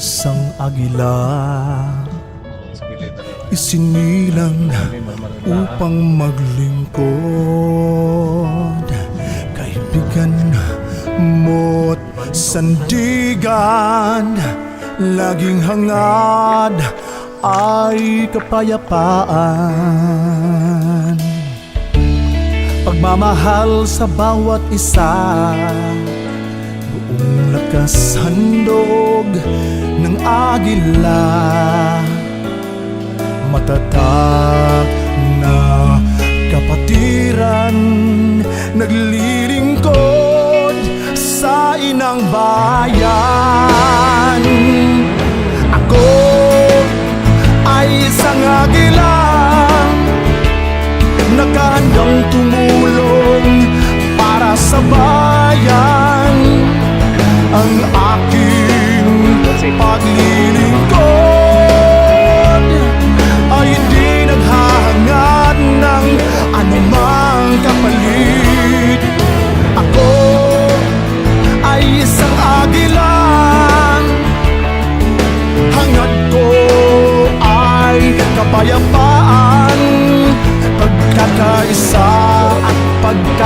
isang agila. Isinilang upang maglingkod. Kaibigan mo't sandigan Laging hangad ay kapayapaan. Pagmamahal sa bawat isa Buong lakas handog agila. Matatag na kapatiran Naglilingkod sa inang bayan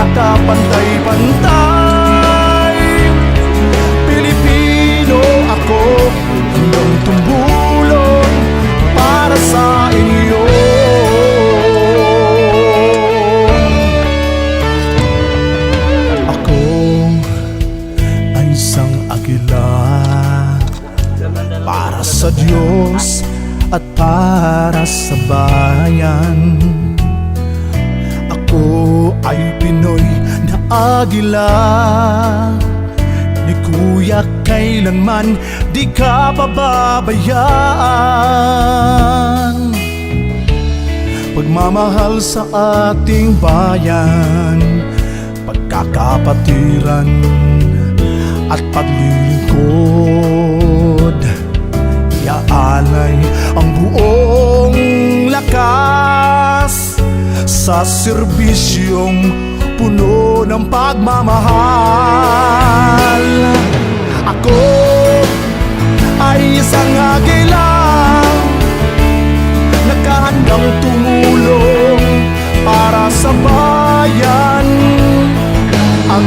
pagkakapantay-pantay Pilipino ako hanggang tumulong para sa inyo. Ako ay isang agila para sa Diyos at para sa bayan ay Pinoy na agila. Ni Kuya kailanman di ka pababayaan Pagmamahal sa ating bayan Pagkakapatiran at paglilingkod Iaalay ang buong lakas Sa serbisyong puno ng pagmamahal. Ako ay isang agilang Nakahandang tumulong para sa bayan. Ang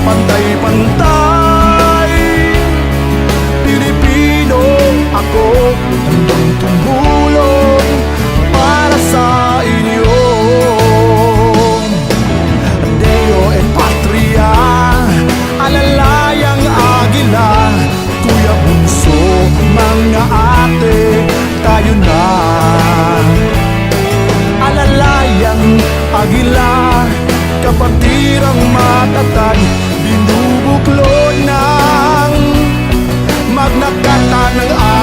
pagkakapantay-pantay Pilipino ako hanggang tumulong para sa inyo. Deo et Patria Alalayang agila Kuya Bunso Mga ate Tayo na. Alalayang agila Kapatirang matatag binubuklod ng magnakata ng araw